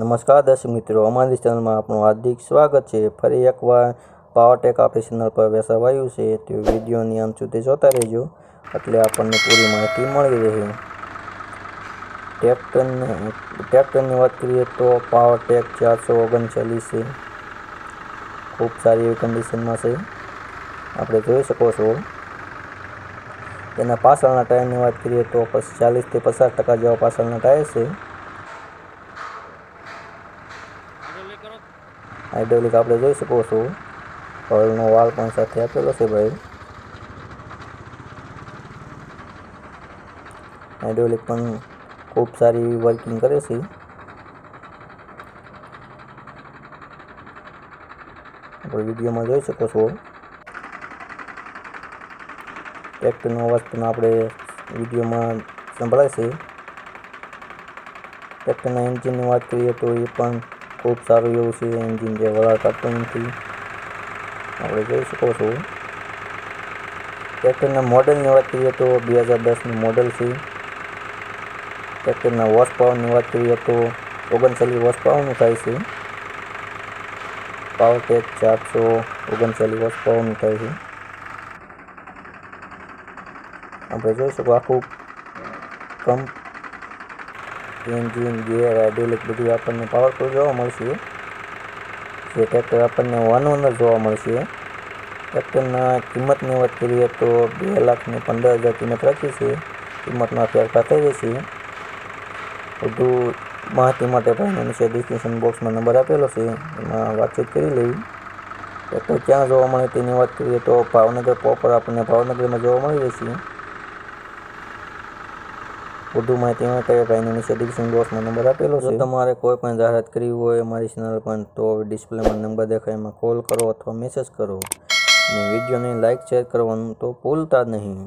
નમસ્કાર દર્શક મિત્રો, અમારી ચેનલમાં આપનું હાર્દિક સ્વાગત છે. ફરી એકવાર પાવરટેક આપણી ચેનલ પર વેસાવાયું છે. તે વિડીયોની અંત સુધી જોતા રહેજો, એટલે આપણને પૂરી માહિતી મળી રહે. ટ્રેક્ટરને ટ્રેક્ટરની વાત કરીએ તો પાવરટેક ચારસો ઓગણચાલીસ છે. ખૂબ સારી એવી કન્ડિશનમાં છે. આપણે જોઈ શકો છો. તેના પાછળના ટાયરની વાત કરીએ તો પછી ચાલીસથી પચાસ ટકા જેવા પાછળના ટાયર છે. હાઇડ્રોલિક આપણે જોઈ શકો છો. ઓઇલનો વાલ પણ સાથે આપેલો છે ભાઈ. હાઇડ્રોલિક પણ ખૂબ સારી વર્કિંગ કરે છે. આપણે વિડીયોમાં જોઈ શકો છો. ટ્રેક્ટરનો અવાજ પણ આપણે વિડીયોમાં સંભળાય છે. ટ્રેક્ટરના એન્જિનની વાત કરીએ તો એ પણ ખૂબ સારું એવું છે એન્જિન જે વળા કાઢતું નથી. આપણે જોઈ શકો છો. ટ્રેક્ટરના મોડલની વાત કરીએ તો બે હજાર દસનું મોડલ છે. ટ્રેક્ટરના વોશ પાવરની વાત કરીએ તો ઓગણચાલીસ વોશ પાવરનું થાય છે. પાવર ટેક ચારસો ઓગણચાલીસ વોશ પાવરનું થાય છે. આપણે જોઈ શકો આખું કમ એન્જિન ગિયર હાઇડ્રોલિક બધું આપણને પાવરફુલ જોવા મળશે. જે ટ્રેક્ટર આપણને વન ઓનર જોવા મળશે. ટ્રેક્ટરના કિંમતની વાત કરીએ તો બે લાખને પંદર હજાર કિંમત રાખી છે. કિંમતમાં ફેરફાર થઈ જશે વધુ માહિતી માટે ભાઈને નીચે ડિસ્ક્રિપ્શન બોક્સમાં નંબર આપેલો છે. એમાં વાતચીત કરી લેવી ટ્રેક્ટર ક્યાં જોવા મળે તેની વાત કરીએ તો ભાવનગર પ્રોપર આપણને ભાવનગરમાં જોવા મળી રહેશે. વધુ માહિતી માટે ભાઈને નીચે ડિસ્ક્રિપ્શન બોક્સમાં નંબર આપેલો છે? જો તમારે કોઈ પણ જાહેરાત કરવી હોય અમારી ચેનલ પર તો ડિસ્પ્લેમાં નંબર દેખાય એમાં કોલ કરો અથવા મેસેજ કરો. અને વિડીયોને લાઇક શેર કરવાનું તો ભૂલતા જ નહીં.